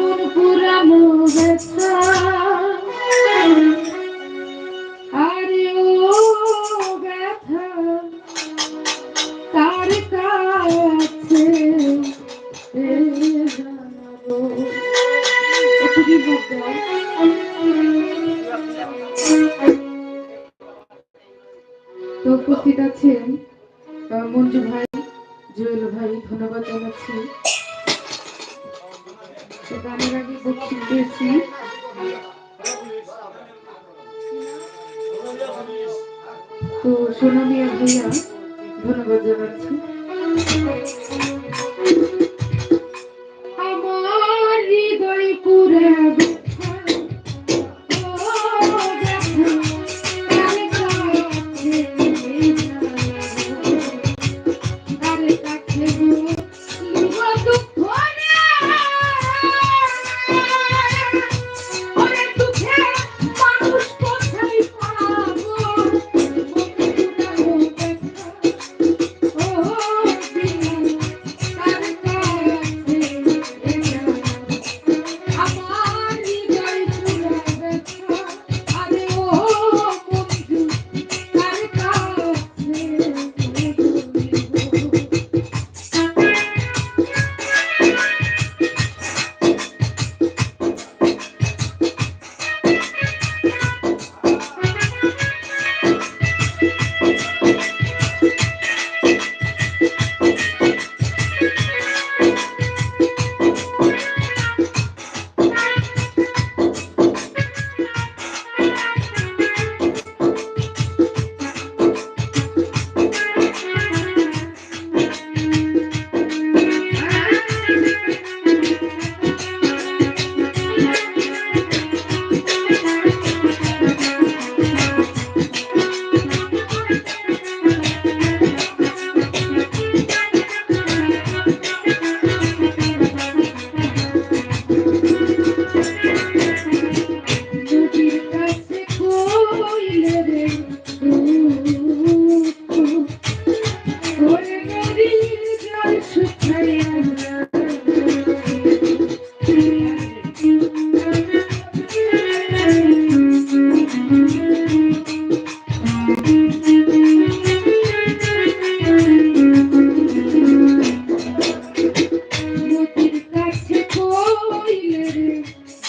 ও ব্যথা তার কাছে? তো উপস্থিত আছেন মঞ্জু ভাই জুয়েল ভাই ধন্যবাদ জানাচ্ছি তো আমি আগে বক্তব্য দিয়েছি তো সোনামিয়া ভাইয়া ধন্যবাদ জানাচ্ছি।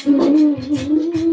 Mm-hmm.